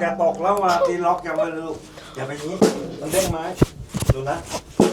แกตกแล้วมาตีล็อกแกมาลูกอย่าไปนี้มันเด้งไม้ดูนะ